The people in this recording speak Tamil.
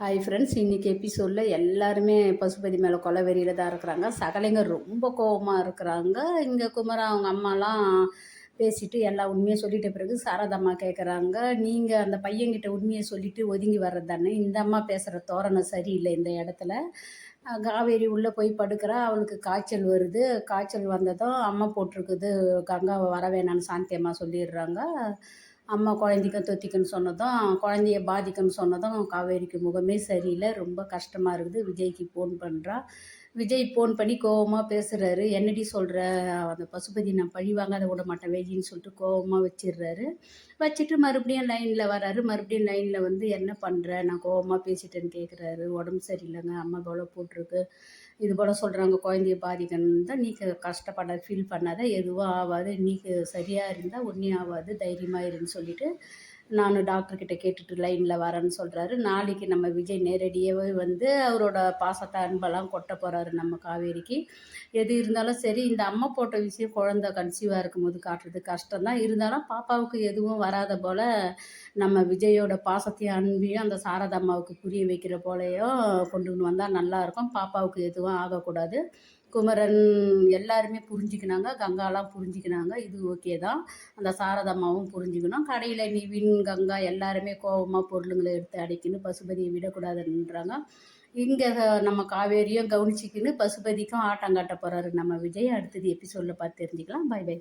ஹாய் ஃப்ரெண்ட்ஸ் இன்றைக்கி எபிசோடில் எல்லாருமே பசுபதி மேலே கொலை வெறியில் தான் இருக்கிறாங்க. சகலைங்க ரொம்ப கோபமாக இருக்கிறாங்க. இங்கே குமரா அவங்க அம்மாலாம் பேசிட்டு எல்லா உண்மையை சொல்லிட்ட பிறகு சாரதம்மா கேட்குறாங்க நீங்கள் அந்த பையன்கிட்ட உண்மையை சொல்லிவிட்டு ஒதுங்கி வர்றது தானே? இந்த அம்மா பேசுகிற தோரணை சரியில்லை இந்த இடத்துல. காவேரி உள்ளே போய் படுக்கிறா. அவளுக்கு காய்ச்சல் வருது. காய்ச்சல் வந்ததும் அம்மா போட்டிருக்குது கங்காவை வர வேணான்னு சாந்தி அம்மா சொல்லிடுறாங்க. அம்மா குழந்தைக்கும் தொத்திக்குன்னு சொன்னதும் குழந்தைய பாதிக்குன்னு சொன்னதும் காவேரிக்கு முகமே சரியில்லை. ரொம்ப கஷ்டமாக இருக்குது. விஜய்க்கு ஃபோன் பண்ணுறா விஜய் ஃபோன் பண்ணி கோவமாக பேசுகிறாரு என்னடி சொல்கிற அந்த பசுபதி நான் பழி வாங்காத விட மாட்டேன் வேகின்னு சொல்லிட்டு கோவமாக வச்சிடுறாரு. வச்சுட்டு மறுபடியும் லைனில் வராரு. மறுபடியும் லைனில் வந்து என்ன பண்ணுற நான் கோவமாக பேசிட்டேன்னு கேட்குறாரு உடம்பு சரியில்லைங்க அம்மா போல போட்டிருக்கு. இது போல் சொல்கிறாங்க குழந்தைய பாதிக்கணும் தான் நீ கஷ்டப்படாத ஃபீல் பண்ணாத. எதுவும் ஆகாது நீ சரியாக இருந்தால் ஒன்றும் ஆகாது தைரியமாக இருன்னு சொல்லிட்டு நான் டாக்டர்கிட்ட கேட்டுட்டு லைனில் வரேன்னு சொல்கிறாரு நாளைக்கு நம்ம விஜய் நேரடியாகவே வந்து அவரோட பாசத்தை அன்பெல்லாம் கொட்ட போகிறாரு நம்ம காவேரிக்கு. எது இருந்தாலும் சரி இந்த அம்மா போட்ட விஷயம் குழந்த கன்சீவாக இருக்கும்போது காட்டுறது கஷ்டம்தான். இருந்தாலும் பாப்பாவுக்கு எதுவும் வராத போல் நம்ம விஜயோட பாசத்தையும் அன்பையும் அந்த சாரதா அம்மாவுக்கு புரிய வைக்கிற போலையும் கொண்டு வந்தால் நல்லாயிருக்கும் பாப்பாவுக்கு எதுவும் ஆகக்கூடாது. குமரன் எல்லாருமே புரிஞ்சுக்கினாங்க கங்காலாம் புரிஞ்சுக்கினாங்க இது ஓகே தான். அந்த சாரதம்மாவும் புரிஞ்சுக்கணும். கடையில் நிவின் கங்கா எல்லாருமே கோபமாக பொருளுங்களை எடுத்து அடைக்கணும் பசுபதியை விடக்கூடாதுன்றாங்க. இங்கே நம்ம காவேரியும் கவனிச்சிக்கின்னு பசுபதிக்கும் ஆட்டம் காட்ட போகிறாரு நம்ம விஜய். அடுத்தது எபிசோடில் பார்த்து தெரிஞ்சுக்கலாம். By by